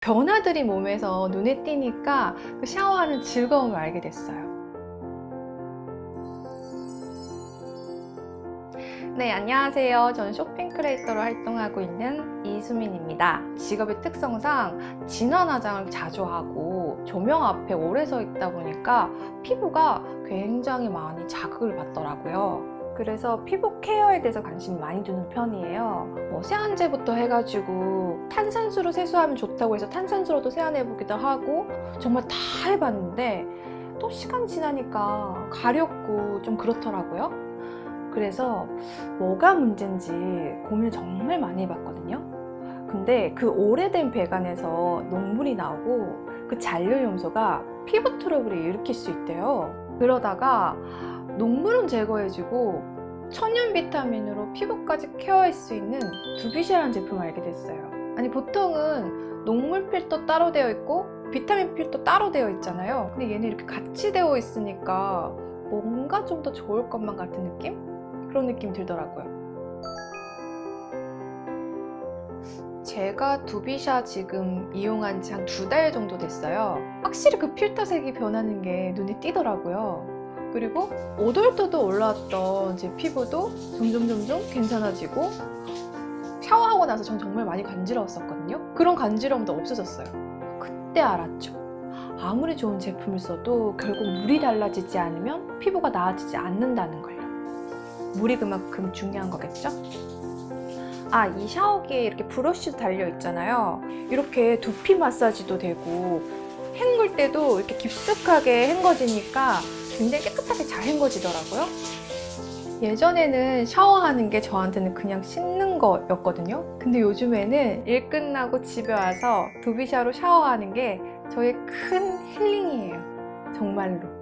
변화들이 몸에서 눈에 띄니까 그 샤워하는 즐거움을 알게 됐어요. 네, 안녕하세요. 저는 쇼핑 크리에이터로 활동하고 있는 이수민입니다. 직업의 특성상 진한 화장을 자주 하고 조명 앞에 오래 서 있다 보니까 피부가 굉장히 많이 자극을 받더라고요. 그래서 피부 케어에 대해서 관심이 많이 두는 편이에요. 뭐 세안제부터 해가지고 탄산수로 세수하면 좋다고 해서 탄산수로도 세안해보기도 하고 정말 다 해봤는데 또 시간 지나니까 가렵고 좀 그렇더라고요. 그래서 뭐가 문제인지 고민을 정말 많이 해봤거든요. 근데 그 오래된 배관에서 녹물이 나오고 그 잔류 염소가 피부 트러블을 일으킬 수 있대요. 그러다가 녹물은 제거해주고 천연 비타민으로 피부까지 케어할 수 있는 두비샤라는 제품을 알게 됐어요. 아니 보통은 녹물 필터 따로 되어 있고 비타민 필터 따로 되어 있잖아요. 근데 얘는 이렇게 같이 되어 있으니까 뭔가 좀 더 좋을 것만 같은 느낌? 그런 느낌 들더라고요. 제가 두비샤 지금 이용한 지 한 두 달 정도 됐어요. 확실히 그 필터 색이 변하는 게 눈에 띄더라고요. 그리고 오돌토도 올라왔던 제 피부도 점점 점점 괜찮아지고 샤워하고 나서 전 정말 많이 간지러웠었거든요. 그런 간지러움도 없어졌어요. 그때 알았죠. 아무리 좋은 제품을 써도 결국 물이 달라지지 않으면 피부가 나아지지 않는다는 걸요. 물이 그만큼 중요한 거겠죠? 아, 이 샤워기에 이렇게 브러쉬도 달려 있잖아요. 이렇게 두피 마사지도 되고 헹굴 때도 이렇게 깊숙하게 헹궈지니까 굉장히 깨끗하게 잘 헹궈지더라고요. 예전에는 샤워하는 게 저한테는 그냥 씻는 거였거든요. 근데 요즘에는 일 끝나고 집에 와서 두비샤로 샤워하는 게 저의 큰 힐링이에요. 정말로.